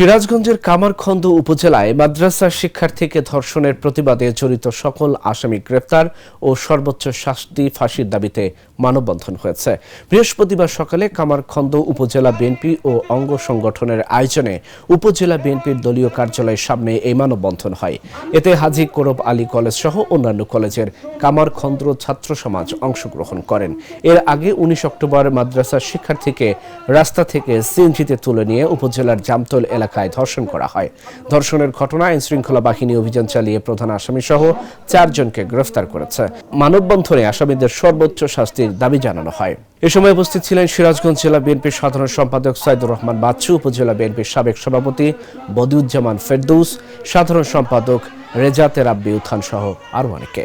সিরাজগঞ্জের কামারখন্দ উপজেলায় মাদ্রাসা শিক্ষার্থীকে ধর্ষণের প্রতিবাদে জড়িত সকল আসামি গ্রেফতার ও সর্বোচ্চ শাস্তি ফাঁসির দাবিতে মানববন্ধন হয়েছে। বৃহস্পতিবার সকালে কামারখন্দ উপজেলা বিএনপি ও অঙ্গ সংগঠনের আয়োজনে উপজেলা বিএনপির দলীয় কার্যালয়ের সামনে এই মানববন্ধন হয়। এতে হাজি কোরব আলী কলেজ সহ অন্যান্য কলেজের কামারখন্দ ছাত্র সমাজ অংশগ্রহণ করেন। এর আগে উনিশ অক্টোবর মাদ্রাসার শিক্ষার্থীকে রাস্তা থেকে সিএনজিতে তুলে নিয়ে উপজেলার জামতল এলাকায় ধর্ষণ করা হয়। ধর্ষণের ঘটনায় আইনশৃঙ্খলা বাহিনী অভিযান চালিয়ে প্রধান আসামি সহ চারজনকে গ্রেফতার করেছে। মানববন্ধনে আসামিদের সর্বোচ্চ শাস্তির দাবি জানানো হয়। এ সময় উপস্থিত ছিলেন সিরাজগঞ্জ জেলা বিএনপির সাধারণ সম্পাদক সাইদুর রহমান বাচ্চু, উপজেলা বিএনপির সাবেক সভাপতি বদিউজ্জামান ফেরদৌস, সাধারণ সম্পাদক রেজাতে রাব্বি উত্থান সহ আরও অনেকে।